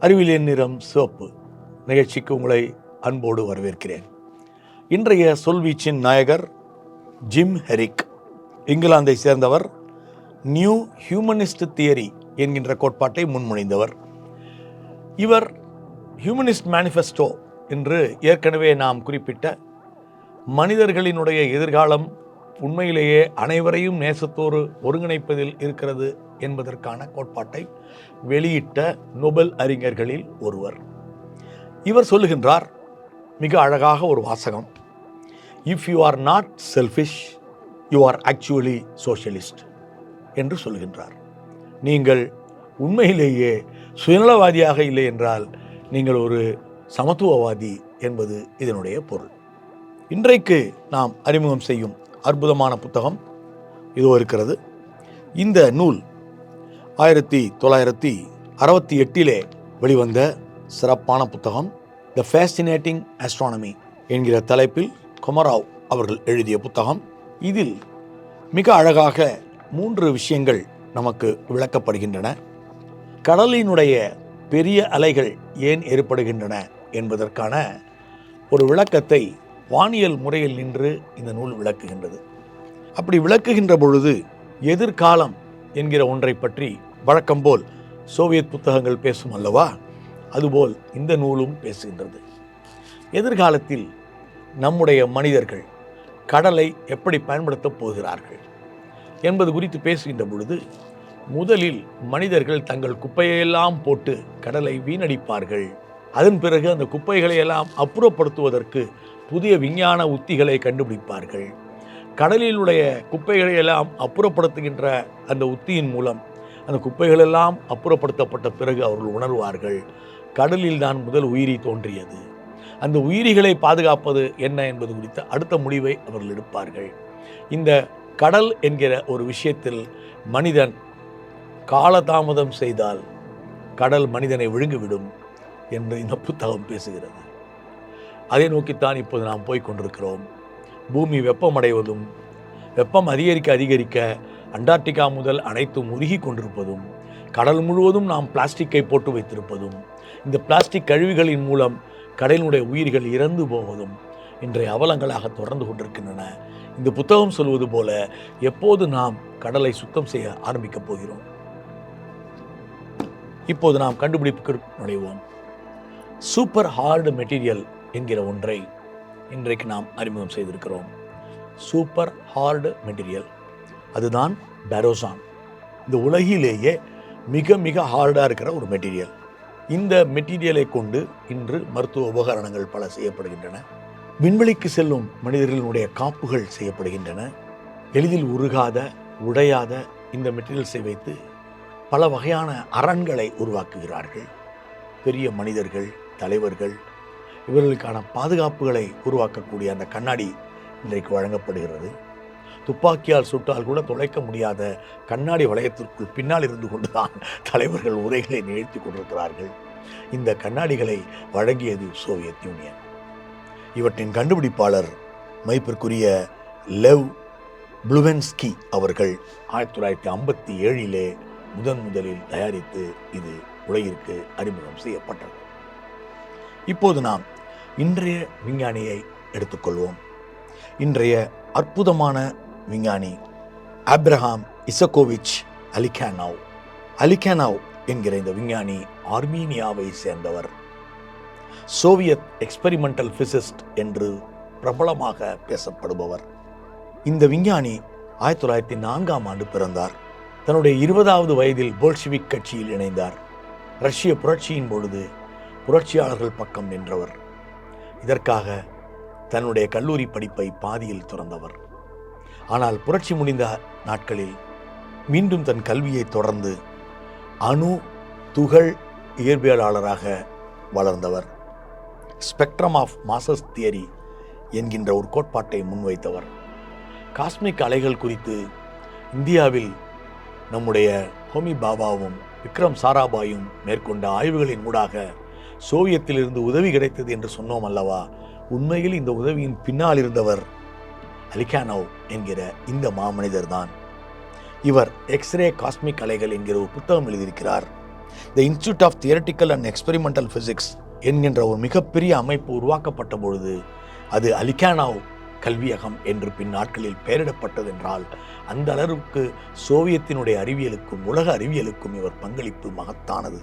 அறிவியலின் நிறம் சிவப்பு. நிகழ்ச்சிக்கு உங்களை அன்போடு வரவேற்கிறேன். இன்றைய சொல்வீச்சின் நாயகர் ஜிம் ஹெரிக். இங்கிலாந்தை சேர்ந்தவர் நியூ ஹியூமனிஸ்ட் தியரி என்கின்ற கோட்பாட்டை முன்மொழிந்தவர். இவர் ஹியூமனிஸ்ட் மேனிஃபெஸ்டோ என்று ஏற்கனவே நாம் குறிப்பிட்ட மனிதர்களினுடைய எதிர்காலம் உண்மையிலேயே அனைவரையும் நேசத்தோடு ஒருங்கிணைப்பதில் இருக்கிறது என்பதற்கான கோட்பாட்டை வெளியிட்ட நொபல் அறிஞர்களில் ஒருவர். இவர் சொல்லுகின்றார் மிக அழகாக ஒரு வாசகம். If you are not selfish you are actually socialist என்று சொல்லுகின்றார். நீங்கள் உண்மையிலேயே சுயநலவாதியாக இல்லை என்றால் நீங்கள் ஒரு சமத்துவவாதி என்பது இதனுடைய பொருள். இன்றைக்கு நாம் அறிமுகம் செய்யும் அற்புதமான புத்தகம் இதோ இருக்கிறது. இந்த நூல் ஆயிரத்தி தொள்ளாயிரத்தி அறுபத்தி எட்டிலே வெளிவந்த சிறப்பான புத்தகம் த ஃபேசினேட்டிங் ஆஸ்ட்ரானமி என்கிற தலைப்பில் குமராவ் அவர்கள் எழுதிய புத்தகம். இதில் மிக அழகாக மூன்று விஷயங்கள் நமக்கு விளக்கப்படுகின்றன. கடலினுடைய பெரிய அலைகள் ஏன் ஏற்படுகின்றன என்பதற்கான ஒரு விளக்கத்தை வானியல் முறையில் நின்று இந்த நூல் விளக்குகின்றது. அப்படி விளக்குகின்ற பொழுது எதிர்காலம் என்கிற ஒன்றை பற்றி வழக்கம்போல் சோவியத் புத்தகங்கள் பேசும் அல்லவா? அதுபோல் இந்த நூலும் பேசுகின்றது. எதிர்காலத்தில் நம்முடைய மனிதர்கள் கடலை எப்படி பயன்படுத்தப் போகிறார்கள் என்பது குறித்து பேசுகின்ற பொழுது முதலில் மனிதர்கள் தங்கள் குப்பையெல்லாம் போட்டு கடலை வீணடிப்பார்கள். அதன் பிறகு அந்த குப்பைகளை எல்லாம் அப்புறப்படுத்துவதற்கு புதிய விஞ்ஞான உத்திகளை கண்டுபிடிப்பார்கள். கடலிலுடைய குப்பைகளை எல்லாம் அப்புறப்படுத்துகின்ற அந்த உத்தியின் மூலம் அந்த குப்பைகள் எல்லாம் அப்புறப்படுத்தப்பட்ட பிறகு அவர்கள் உணர்வார்கள். கடலில் தான் முதல் உயிரி தோன்றியது. அந்த உயிரிகளை பாதுகாப்பது என்ன என்பது குறித்த அடுத்த முடிவை அவர்கள் எடுப்பார்கள். இந்த கடல் என்கிற ஒரு விஷயத்தில் மனிதன் காலதாமதம் செய்தால் கடல் மனிதனை விழுங்கிவிடும் என்று இந்த புத்தகம் பேசுகிறது. அதை நோக்கித்தான் இப்போது நாம் போய் கொண்டிருக்கிறோம். பூமி வெப்பமடைவதும் வெப்பம் அதிகரிக்க அதிகரிக்க அண்டார்டிகா முதல் அனைத்தும் உருகி கொண்டிருப்பதும் கடல் முழுவதும் நாம் பிளாஸ்டிக்கை போட்டு வைத்திருப்பதும் இந்த பிளாஸ்டிக் கழிவுகளின் மூலம் கடலினுடைய உயிர்கள் இறந்து போவதும் இன்றைய அவலங்களாக தொடர்ந்து கொண்டிருக்கின்றன. இந்த புத்தகம் சொல்வது போல எப்போது நாம் கடலை சுத்தம் செய்ய ஆரம்பிக்கப் போகிறோம்? இப்போது நாம் கண்டுபிடிப்புக்கு நுழைவோம். சூப்பர் ஹார்டு மெட்டீரியல் என்கிற ஒன்றை இன்றைக்கு நாம் அறிமுகம் செய்திருக்கிறோம். சூப்பர் ஹார்டு மெட்டீரியல் அதுதான் பேரோசான் இந்த உலகிலேயே மிக மிக ஹார்டாக இருக்கிற ஒரு மெட்டீரியல் இந்த மெட்டீரியலை கொண்டு இன்று மருத்துவ உபகரணங்கள் பல செய்யப்படுகின்றன. விண்வெளிக்கு செல்லும் மனிதர்களுடைய காப்புகள் செய்யப்படுகின்றன. எளிதில் உருகாத உடையாத இந்த மெட்டீரியல்ஸை வைத்து பல வகையான அரண்களை உருவாக்குகிறார்கள். பெரிய மனிதர்கள் தலைவர்கள் இவர்களுக்கான பாதுகாப்புகளை உருவாக்கக்கூடிய அந்த கண்ணாடி இன்றைக்கு வழங்கப்படுகிறது. துப்பாக்கியால் சுட்டால் கூட தொலைக்க முடியாத கண்ணாடி வளையத்திற்குள் பின்னால் இருந்து கொண்டுதான் தலைவர்கள் உரைகளை நிகழ்த்தி கொண்டிருக்கிறார்கள். இந்த கண்ணாடிகளை வழங்கியது சோவியத் யூனியன். இவற்றின் கண்டுபிடிப்பாளர் மைப்பிற்குரிய லெவ் புளுவென்ஸ்கி அவர்கள் ஆயிரத்தி தொள்ளாயிரத்தி ஐம்பத்தி ஏழிலே முதன் முதலில் தயாரித்து இது உலகிற்கு அறிமுகம் செய்யப்பட்டது. இப்போது நாம் இன்றைய விஞ்ஞானியை எடுத்துக்கொள்வோம். இன்றைய அற்புதமான விஞ்ஞானி ஆப்ரஹாம் இசகோவிச் அலிகானாவ். அலிகானாவ் என்கிற இந்த விஞ்ஞானி ஆர்மீனியாவை சேர்ந்தவர். சோவியத் எக்ஸ்பெரிமெண்டல் பிசிஸ்ட் என்று பிரபலமாக பேசப்படுபவர். இந்த விஞ்ஞானி ஆயிரத்தி தொள்ளாயிரத்தி நான்காம் ஆண்டு பிறந்தார். தன்னுடைய இருபதாவது வயதில் போல்ஷிவிக் கட்சியில் இணைந்தார். ரஷ்ய புரட்சியின் பொழுது புரட்சியாளர்கள் பக்கம் நின்றவர். இதற்காக தன்னுடைய கல்லூரி படிப்பை பாதியில் துறந்தவர். ஆனால் புரட்சி முடிந்த நாட்களில் மீண்டும் தன் கல்வியை தொடர்ந்து அணு துகள் இயற்பியலாளராக வளர்ந்தவர். ஸ்பெக்ட்ரம் ஆஃப் மாசஸ் தியரி என்கின்ற ஒரு கோட்பாட்டை முன்வைத்தவர். காஸ்மிக் அலைகள் குறித்து இந்தியாவில் நம்முடைய ஹோமி பாபாவும் விக்ரம் சாராபாயும் மேற்கொண்ட ஆய்வுகளின் ஊடாக சோவியத்திலிருந்து உதவி கிடைத்தது என்று சொன்னோம் அல்லவா? உண்மையில் இந்த உதவியின் பின்னால் இருந்தவர் அலிகானோவ் என்கிற இந்த மாமனிதர் தான் இவர் எக்ஸ்ரே காஸ்மிக் அலைகள் என்கிற ஒரு புத்தகம் எழுதியிருக்கிறார். The Institute of Theoretical and Experimental Physics என்கின்ற ஒரு மிகப்பெரிய அமைப்பு உருவாக்கப்பட்ட பொழுது அது அலிகானாவ் கல்வியகம் என்று பின் நாட்களில் பெயரிடப்பட்டது என்றால் அந்த அளவுக்கு சோவியத்தினுடைய அறிவியலுக்கும் உலக அறிவியலுக்கும் இவர் பங்களிப்பு மகத்தானது.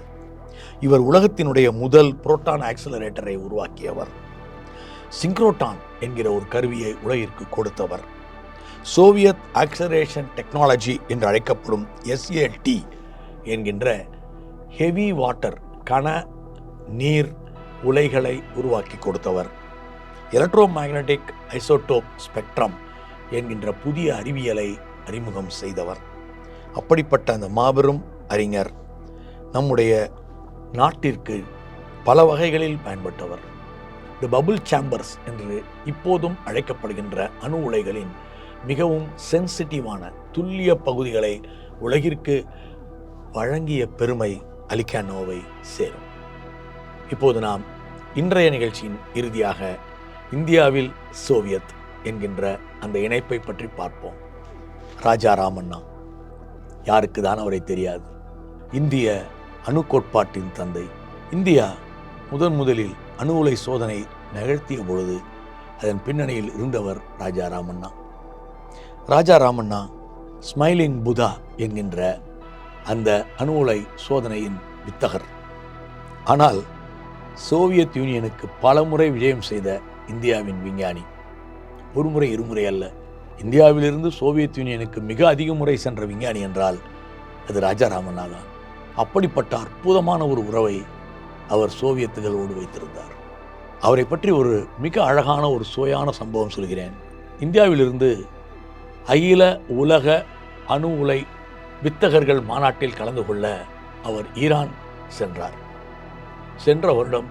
இவர் உலகத்தினுடைய முதல் புரோட்டான் ஆக்சலரேட்டரை உருவாக்கியவர். சிங்க்ரோட்டான் என்கிற ஒரு கருவியை உலகிற்கு கொடுத்தவர். சோவியத் ஆக்சலரேஷன் டெக்னாலஜி என்று அழைக்கப்படும் எஸ்ஏடி என்கின்ற ஹெவி வாட்டர் கன நீர் உலைகளை உருவாக்கி கொடுத்தவர். எலக்ட்ரோ மேக்னட்டிக் ஐசோட்டோப் ஸ்பெக்ட்ரம் என்கின்ற புதிய அறிவியலை அறிமுகம் செய்தவர். அப்படிப்பட்ட அந்த மாபெரும் அறிஞர் நம்முடைய நாட்டிற்கு பல வகைகளில் பயன்பட்டவர். தி பபுள் சாம்பர்ஸ் என்று இப்போதும் அழைக்கப்படுகின்ற அணு உலைகளின் மிகவும் சென்சிட்டிவான துல்லிய பகுதிகளை உலகிற்கு வழங்கிய பெருமை அலிகானோவை சேரும். இப்போது நாம் இன்றைய நிகழ்ச்சியின் இறுதியாக இந்தியாவில் சோவியத் என்கின்ற அந்த இணைப்பை பற்றி பார்ப்போம். ராஜா ராமண்ணா யாருக்கு தான் அவரை தெரியாது? இந்திய அணு கோட்பாட்டின் தந்தை. இந்தியா முதன் முதலில் அணு உலை சோதனை நிகழ்த்திய பொழுது அதன் பின்னணியில் இருந்தவர் ராஜா ராமண்ணா. ராஜா ராமண்ணா ஸ்மைலிங் புதா என்கின்ற அந்த அணு உலை சோதனையின் வித்தகர். ஆனால் சோவியத் யூனியனுக்கு பல முறை விஜயம் செய்த இந்தியாவின் விஞ்ஞானி. ஒரு முறை இருமுறை அல்ல இந்தியாவிலிருந்து சோவியத் யூனியனுக்கு மிக அதிக முறை சென்ற விஞ்ஞானி என்றால் அது ராஜா ராமண்ணா தான். அப்படிப்பட்ட அற்புதமான ஒரு உறவை அவர் சோவியத்துகளோடு வைத்திருந்தார். அவரை பற்றி ஒரு மிக அழகான ஒரு சுவையான சம்பவம் சொல்கிறேன். இந்தியாவிலிருந்து அகில உலக அணு உலை வித்தகர்கள் மாநாட்டில் கலந்து கொள்ள அவர் ஈரான் சென்றார். சென்ற வருடம்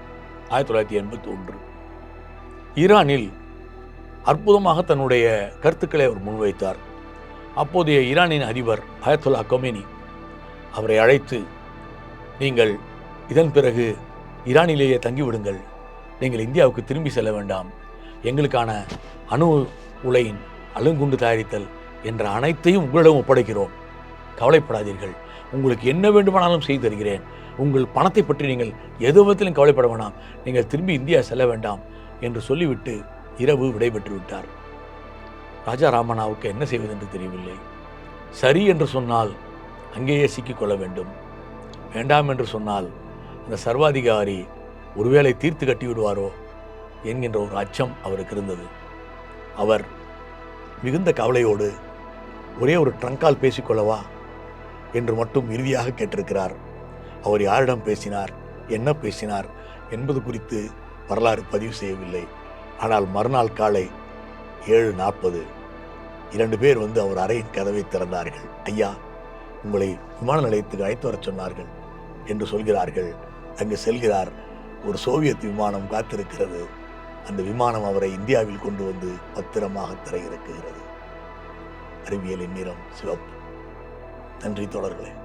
ஆயிரத்தி தொள்ளாயிரத்தி எண்பத்தி ஒன்று. ஈரானில் அற்புதமாக தன்னுடைய கருத்துக்களை அவர் முன்வைத்தார். அப்போதைய ஈரானின் அதிபர் அயத்துல்லா கொமேனி அவரை அழைத்து நீங்கள் இதன் பிறகு ஈரானிலேயே தங்கிவிடுங்கள். நீங்கள் இந்தியாவுக்கு திரும்பி செல்ல வேண்டாம். எங்களுக்கான அணு உலையின் அலுங்குண்டு தயாரித்தல் என்ற அனைத்தையும் உங்களிடம் ஒப்படைக்கிறோம். கவலைப்படாதீர்கள். உங்களுக்கு என்ன வேண்டுமானாலும் செய்து தருகிறேன். உங்கள் பணத்தை பற்றி நீங்கள் எது விதத்திலும் கவலைப்பட வேண்டாம் நீங்கள் திரும்பி இந்தியா செல்ல வேண்டாம் என்று சொல்லிவிட்டு இரவு விடைபெற்று விட்டார். ராஜா ராமனாவுக்கு என்ன செய்வது என்று தெரியவில்லை. சரி என்று சொன்னால் அங்கேயே சிக்கிக்கொள்ள வேண்டும். வேண்டாம் என்று சொன்னால் அந்த சர்வாதிகாரி ஒருவேளை தீர்த்து கட்டி விடுவாரோ என்கின்ற ஒரு அச்சம் அவருக்கு இருந்தது. அவர் மிகுந்த கவலையோடு ஒரே ஒரு ட்ரங்கால் பேசிக்கொள்ளவா என்று மட்டும் இறுதியாக கேட்டிருக்கிறார். அவர் யாரிடம் பேசினார் என்ன பேசினார் என்பது குறித்து வரலாறு பதிவு செய்யவில்லை. ஆனால் மறுநாள் காலை ஏழு நாற்பது இரண்டு பேர் வந்து அவர் அறையின் கதவை திறந்தார்கள். ஐயா உங்களை விமான நிலையத்துக்கு அழைத்து வரச் சொன்னார்கள். என்று சொல்கிறார்கள். அங்கு செல்கிறார். ஒரு சோவியத் விமானம் காத்திருக்கிறது. அந்த விமானம் அவரை இந்தியாவில் கொண்டு வந்து பத்திரமாக திரையிறக்குகிறது. அறிவியலின் நிறம் சிவப்பு. நன்றி தொடர்களே